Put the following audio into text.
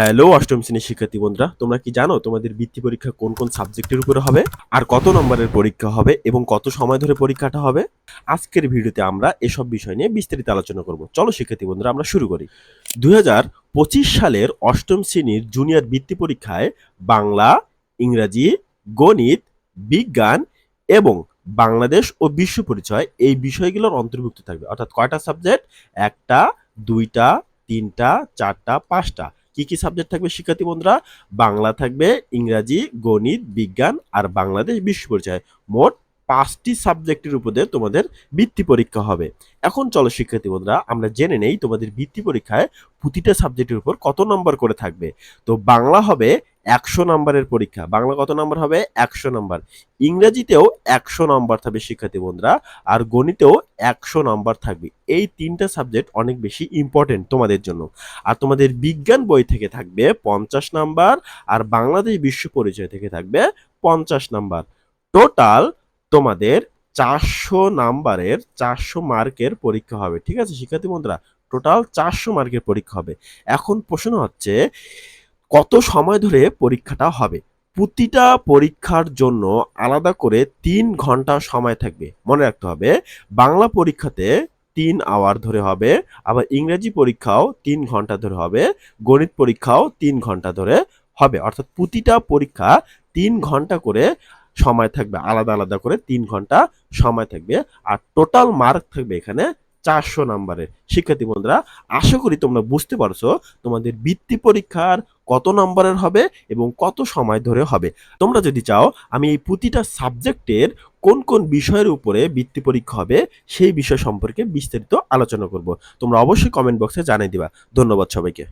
Hello অষ্টম শ্রেণির শিক্ষার্থী বন্ধুরা, তোমরা কি জানো তোমাদের বৃত্তি পরীক্ষা কোন কোন সাবজেক্টের উপরে হবে, আর কত নম্বরের পরীক্ষা হবে এবং কত সময় ধরে পরীক্ষাটা হবে? আজকের ভিডিওতে আমরা এসব বিষয় নিয়ে বিস্তারিত আলোচনা করব। চলো শিক্ষার্থী বন্ধুরা, আমরা শুরু করি। দু হাজার পঁচিশ সালের অষ্টম শ্রেণির জুনিয়র বৃত্তি পরীক্ষায় বাংলা, ইংরাজি, গণিত, বিজ্ঞান এবং বাংলাদেশ ও বিশ্ব পরিচয় এই বিষয়গুলোর অন্তর্ভুক্ত থাকবে। অর্থাৎ কয়টা সাবজেক্ট? একটা, দুইটা, তিনটা, চারটা, পাঁচটা। কি কি সাবজেক্ট থাকবে শিক্ষার্থী বন্ধুরা? বাংলা থাকবে, ইংরাজি, গণিত, বিজ্ঞান আর বাংলাদেশ বিশ্ব পরিচয়। মোট পাঁচটি সাবজেক্টের উপরে তোমাদের বৃত্তি পরীক্ষা হবে। এখন চলো শিক্ষার্থী বন্ধুরা, আমরা জেনে নেই তোমাদের বৃত্তি পরীক্ষায় প্রতিটা সাবজেক্টের উপর কত নম্বর করে থাকবে। তো বাংলা হবে একশো নম্বরের পরীক্ষা। বাংলা কত নম্বর হবে? একশো নম্বর ইংরেজিতেও একশো নম্বর থাকবে শিক্ষার্থী বন্ধুরা, আর গণিতেও একশো নম্বর থাকবে। এই তিনটা সাবজেক্ট অনেক বেশি ইম্পর্টেন্ট তোমাদের জন্য। আর তোমাদের বিজ্ঞান বই থেকে থাকবে পঞ্চাশ নাম্বার আর বাংলাদেশ বিশ্ব পরিচয় থেকে থাকবে পঞ্চাশ নাম্বার টোটাল তোমাদের চারশো নাম্বারের চারশো মার্কের পরীক্ষা হবে। ঠিক আছে, শিক্ষার্থী বন্ধুরা? টোটাল চারশো মার্কের পরীক্ষা হবে। এখন প্রশ্ন হচ্ছে, কত সময় ধরে পরীক্ষাটা হবে? প্রতিটা পরীক্ষার জন্য আলাদা করে তিন ঘণ্টা সময় থাকবে। মনে রাখতে হবে, বাংলা পরীক্ষাতে তিন আওয়ার ধরে হবে, আবার ইংরেজি পরীক্ষাও তিন ঘণ্টা ধরে হবে, গণিত পরীক্ষাও তিন ঘণ্টা ধরে হবে। অর্থাৎ প্রতিটা পরীক্ষা তিন ঘণ্টা করে সময় থাকবে, আলাদা আলাদা করে তিন ঘণ্টা সময় থাকবে। আর টোটাল মার্ক থাকবে এখানে চারশো নাম্বারের শিক্ষার্থী বন্ধুরা, আশা করি তোমরা বুঝতে পারছ তোমাদের বৃত্তি পরীক্ষার কত নম্বরের হবে এবং কত সময় ধরে হবে। তোমরা যদি চাও, আমি এই প্রতিটা সাবজেক্টের কোন কোন বিষয়ের উপরে বৃত্তি পরীক্ষা হবে, সেই বিষয় সম্পর্কে বিস্তারিত আলোচনা করব। তোমরা অবশ্যই কমেন্ট বক্সে জানিয়ে দিবা। ধন্যবাদ সবাইকে।